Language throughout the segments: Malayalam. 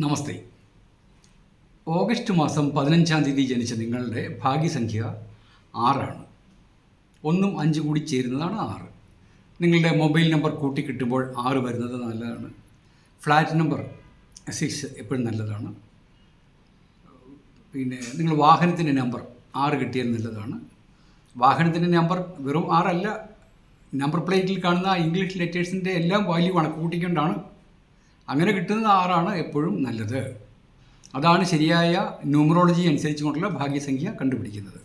നമസ്തേ. ഓഗസ്റ്റ് മാസം പതിനഞ്ചാം തീയതി ജനിച്ച നിങ്ങളുടെ ഭാഗ്യസംഖ്യ ആറാണ്. ഒന്നും അഞ്ച് കൂടി ചേരുന്നതാണ് ആറ്. നിങ്ങളുടെ മൊബൈൽ നമ്പർ കൂട്ടിക്കിട്ടുമ്പോൾ ആറ് വരുന്നത് നല്ലതാണ്. ഫ്ലാറ്റ് നമ്പർ സിക്സ് എപ്പോഴും നല്ലതാണ്. പിന്നെ നിങ്ങൾ വാഹനത്തിന്റെ നമ്പർ ആറ് കിട്ടിയാൽ നല്ലതാണ്. വാഹനത്തിന്റെ നമ്പർ വെറും ആറല്ല. നമ്പർ പ്ലേറ്റിൽ കാണുന്ന ഇംഗ്ലീഷ് ലെറ്റേഴ്സിന്റെ എല്ലാം വാല്യൂ കണക്ക് കൂട്ടിക്കൊണ്ടാണ് അങ്ങനെ കിട്ടുന്ന ആറാണ് എപ്പോഴും നല്ലത്. അതാണ് ശരിയായ ന്യൂമറോളജി അനുസരിച്ച് കൊണ്ടുള്ള ഭാഗ്യസംഖ്യ കണ്ടുപിടിക്കുന്നത്.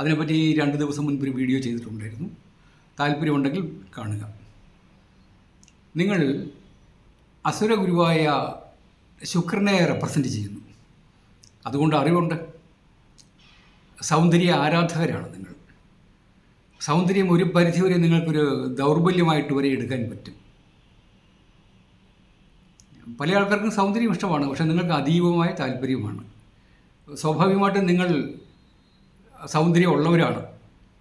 അതിനെപ്പറ്റി രണ്ട് ദിവസം മുൻപ് ഒരു വീഡിയോ ചെയ്തിട്ടുണ്ടായിരുന്നു. താല്പര്യമുണ്ടെങ്കിൽ കാണുക. നിങ്ങൾ അസുര ഗുരുവായ ശുക്രനെ റെപ്രസെന്റ് ചെയ്യുന്നു. അതുകൊണ്ട് അറിവുണ്ട്. സൗന്ദര്യ ആരാധകരാണ് നിങ്ങൾ. സൗന്ദര്യം ഒരു പരിധിവരെ നിങ്ങൾക്കൊരു ദൗർബല്യമായിട്ട് വരെ എടുക്കാൻ പറ്റും. പല ആൾക്കാർക്കും സൗന്ദര്യം ഇഷ്ടമാണ് പക്ഷെ നിങ്ങൾക്ക് അതീവമായ താല്പര്യമാണ്. സ്വാഭാവികമായിട്ടും നിങ്ങൾ സൗന്ദര്യം ഉള്ളവരാണ്.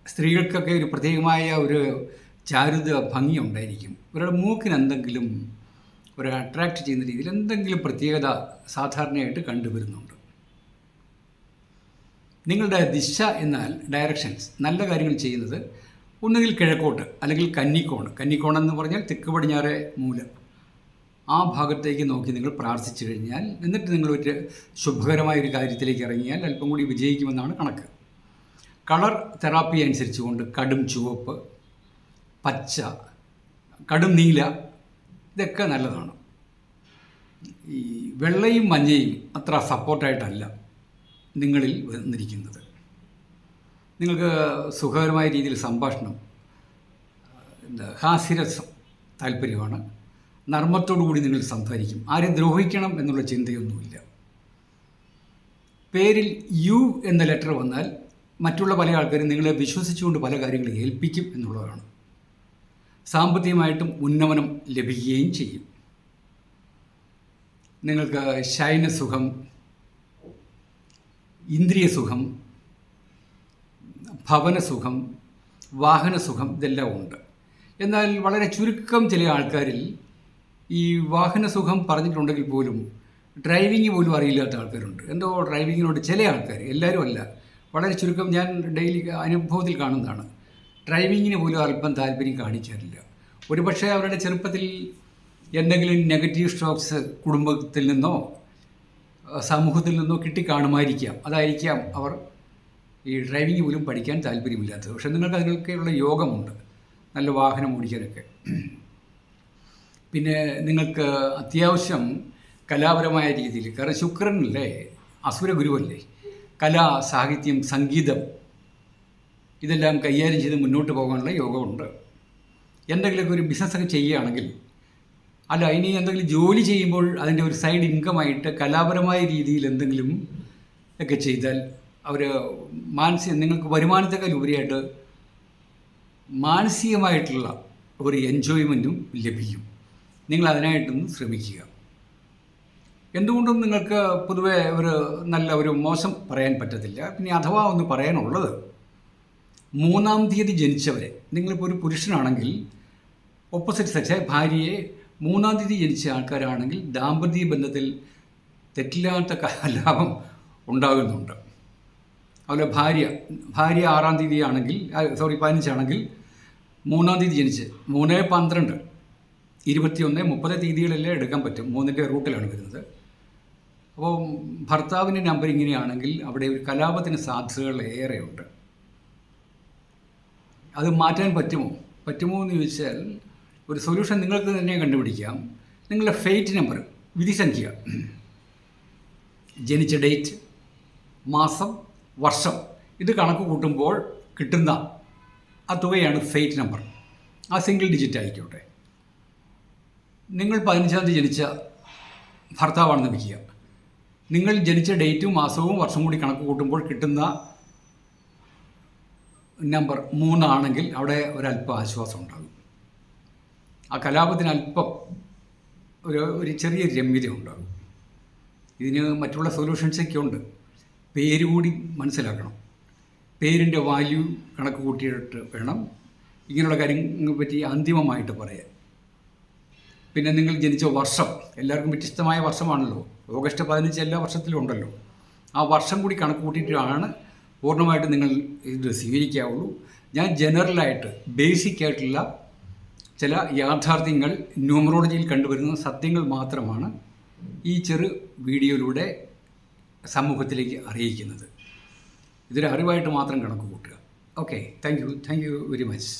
സ്ത്രീകൾക്കൊക്കെ ഒരു പ്രത്യേകമായ ഒരു ചാരുത ഭംഗി ഉണ്ടായിരിക്കും ഒരാളുടെ മൂക്കിന് എന്തെങ്കിലും ഒരു അട്രാക്റ്റ് ചെയ്യുന്ന രീതിയിൽ എന്തെങ്കിലും പ്രത്യേകത സാധാരണയായിട്ട് കണ്ടുവരുന്നുണ്ട്. നിങ്ങളുടെ ദിശ എന്നാൽ ഡയറക്ഷൻസ് നല്ല കാര്യങ്ങൾ ചെയ്യുന്നത് ഒന്നുകിൽ കിഴക്കോട്ട് അല്ലെങ്കിൽ കന്നിക്കോണ്. കന്നിക്കോണെന്ന് പറഞ്ഞാൽ തെക്ക് പടിഞ്ഞാറെ മൂല. ആ ഭാഗത്തേക്ക് നോക്കി നിങ്ങൾ പ്രാർത്ഥിച്ചു കഴിഞ്ഞാൽ എന്നിട്ട് നിങ്ങൾ ഒരു ശുഭകരമായ ഒരു കാര്യത്തിലേക്ക് ഇറങ്ങിയാൽ അല്പം കൂടി വിജയിക്കുമെന്നാണ് കണക്ക്. കളർ തെറാപ്പി അനുസരിച്ചുകൊണ്ട് കടും ചുവപ്പ് പച്ച കടും നീല ഇതൊക്കെ നല്ലതാണ്. ഈ വെള്ളയും മഞ്ഞയും അത്ര സപ്പോർട്ടായിട്ടല്ല നിങ്ങളിൽ വന്നിരിക്കുന്നത്. നിങ്ങൾക്ക് സുഖകരമായ രീതിയിൽ സംഭാഷണം എന്താ ഹാസ്യരസം താല്പര്യമാണ്. നർമ്മത്തോടു കൂടി നിങ്ങൾ സംസാരിക്കും. ആരെ ദ്രോഹിക്കണം എന്നുള്ള ചിന്തയൊന്നുമില്ല. പേരിൽ യു എന്ന ലെറ്റർ വന്നാൽ മറ്റുള്ള പല ആൾക്കാരും നിങ്ങളെ വിശ്വസിച്ചുകൊണ്ട് പല കാര്യങ്ങളും ഏൽപ്പിക്കും എന്നുള്ളതാണ്. സാമ്പത്തികമായിട്ടും ഉന്നമനം ലഭിക്കുകയും ചെയ്യും. നിങ്ങൾക്ക് ശയനസുഖം ഇന്ദ്രിയസുഖം ഭവനസുഖം വാഹനസുഖം ഇതെല്ലാം ഉണ്ട്. എന്നാൽ വളരെ ചുരുക്കം ചില ആൾക്കാരിൽ ഈ വാഹനസുഖം പറഞ്ഞിട്ടുണ്ടെങ്കിൽ പോലും ഡ്രൈവിംഗ് പോലും അറിയില്ലാത്ത ആൾക്കാരുണ്ട്. എന്തോ ഡ്രൈവിങ്ങിനോട് ചില ആൾക്കാർ എല്ലാവരും അല്ല. വളരെ ചുരുക്കം ഞാൻ ഡെയിലി അനുഭവത്തിൽ കാണുന്നതാണ്. ഡ്രൈവിങ്ങിന് പോലും അല്പം താല്പര്യം കാണിക്കാറില്ല. ഒരുപക്ഷെ അവരുടെ ചെറുപ്പത്തിൽ എന്തെങ്കിലും നെഗറ്റീവ് സ്ട്രോക്സ് കുടുംബത്തിൽ നിന്നോ സമൂഹത്തിൽ നിന്നോ കിട്ടിക്കാണുമായിരിക്കാം. അതായിരിക്കാം അവർ ഈ ഡ്രൈവിംഗ് പോലും പഠിക്കാൻ താല്പര്യമില്ലാത്തത്. പക്ഷേ നിങ്ങൾക്ക് അതിനൊക്കെയുള്ള യോഗമുണ്ട്. നല്ല വാഹനം ഓടിക്കാനൊക്കെ. പിന്നെ നിങ്ങൾക്ക് അത്യാവശ്യം കലാപരമായ രീതിയിൽ കാരണം ശുക്രനല്ലേ അസുര ഗുരുവല്ലേ കല സാഹിത്യം സംഗീതം ഇതെല്ലാം കൈകാര്യം ചെയ്ത് മുന്നോട്ട് പോകാനുള്ള യോഗമുണ്ട്. എന്തെങ്കിലുമൊക്കെ ഒരു ബിസിനസ്സൊക്കെ ചെയ്യുകയാണെങ്കിൽ അല്ല ഇനി എന്തെങ്കിലും ജോലി ചെയ്യുമ്പോൾ അതിന്റെ ഒരു സൈഡ് ഇൻകമായിട്ട് കലാപരമായ രീതിയിൽ എന്തെങ്കിലും ഒക്കെ ചെയ്താൽ അവർ മാനസിക നിങ്ങൾക്ക് വരുമാനത്തെക്കാൾ ഉപരിയായിട്ട് മാനസികമായിട്ടുള്ള ഒരു എൻജോയ്മെന്റും ലഭിക്കും. നിങ്ങൾ അതിനായിട്ടൊന്ന് ശ്രമിക്കുക. എന്തുകൊണ്ടും നിങ്ങൾക്ക് പൊതുവെ ഒരു നല്ല ഒരു മോശം പറയാൻ പറ്റത്തില്ല. പിന്നെ അഥവാ ഒന്ന് പറയാനുള്ളത് മൂന്നാം തീയതി ജനിച്ചവരെ നിങ്ങളിപ്പോൾ ഒരു പുരുഷനാണെങ്കിൽ ഓപ്പോസിറ്റ് സെക്സ് ഭാര്യയെ മൂന്നാം തീയതി ജനിച്ച ആൾക്കാരാണെങ്കിൽ ദാമ്പത്യ ബന്ധത്തിൽ തെറ്റില്ലാത്ത ലാഭം ഉണ്ടാകുന്നുണ്ട്. അതുപോലെ ഭാര്യ ഭാര്യ ആറാം തീയതി ആണെങ്കിൽ സോറി പതിനഞ്ചാണെങ്കിൽ മൂന്നാം തീയതി ജനിച്ച് മൂന്ന് പന്ത്രണ്ട് ഇരുപത്തിയൊന്ന് മുപ്പത് തീയതികളല്ലേ എടുക്കാൻ പറ്റും. മൂന്നിന്റെ റൂട്ടിലാണ് വരുന്നത്. അപ്പോൾ ഭർത്താവിന്റെ നമ്പർ ഇങ്ങനെയാണെങ്കിൽ അവിടെ ഒരു കലാപത്തിന് സാധ്യതകൾ ഏറെയുണ്ട്. അത് മാറ്റാൻ പറ്റുമോ? പറ്റുമോ എന്ന് ചോദിച്ചാൽ ഒരു സൊല്യൂഷൻ നിങ്ങൾക്ക് തന്നെ കണ്ടുപിടിക്കാം. നിങ്ങളുടെ ഫേറ്റ് നമ്പർ വിധിസംഖ്യ. ജനിച്ച ഡേറ്റ് മാസം വർഷം ഇത് കണക്ക് കൂട്ടുമ്പോൾ കിട്ടുന്ന ആ തുകയാണ് ഫേറ്റ് നമ്പർ. ആ സിംഗിൾ ഡിജിറ്റ് ആയിക്കോട്ടെ. നിങ്ങൾ പതിനഞ്ചാം തീയതി ജനിച്ച ഭർത്താവാണെന്ന് വയ്ക്കുക നിങ്ങൾ ജനിച്ച ഡേറ്റും മാസവും വർഷവും കൂടി കണക്ക് കൂട്ടുമ്പോൾ കിട്ടുന്ന നമ്പർ മൂന്നാണെങ്കിൽ അവിടെ ഒരല്പം ആശ്വാസം ഉണ്ടാകും. ആ കലാപത്തിന് അല്പം ഒരു ഒരു ചെറിയ രമ്യത ഉണ്ടാകും. ഇതിന് മറ്റുള്ള സൊല്യൂഷൻസൊക്കെ ഉണ്ട്. പേര് കൂടി മനസ്സിലാക്കണം. പേരിന്റെ വാല്യൂ കണക്ക് കൂട്ടിയിട്ട് വേണം. ഇങ്ങനെയുള്ള കാര്യങ്ങളെ പറ്റി അന്തിമമായിട്ട് പറയാൻ. പിന്നെ നിങ്ങൾ ജനിച്ച വർഷം എല്ലാവർക്കും വ്യത്യസ്തമായ വർഷമാണല്ലോ. ഓഗസ്റ്റ് പതിനഞ്ച് എല്ലാ വർഷത്തിലും ഉണ്ടല്ലോ. ആ വർഷം കൂടി കണക്ക് കൂട്ടിയിട്ടാണ് പൂർണമായിട്ട് നിങ്ങൾ ഇത് സ്വീകരിക്കാവുള്ളൂ. ഞാൻ ജനറലായിട്ട് ബേസിക് ആയിട്ടുള്ള ചില യാഥാർത്ഥ്യങ്ങൾ ന്യൂമറോളജിയിൽ കണ്ടുവരുന്ന സത്യങ്ങൾ മാത്രമാണ് ഈ ചെറു വീഡിയോയിലൂടെ സമൂഹത്തിലേക്ക് അറിയിക്കുന്നത്. ഇതൊരു അറിവായിട്ട് മാത്രം കണക്ക് കൂട്ടുക okay thank you thank you very much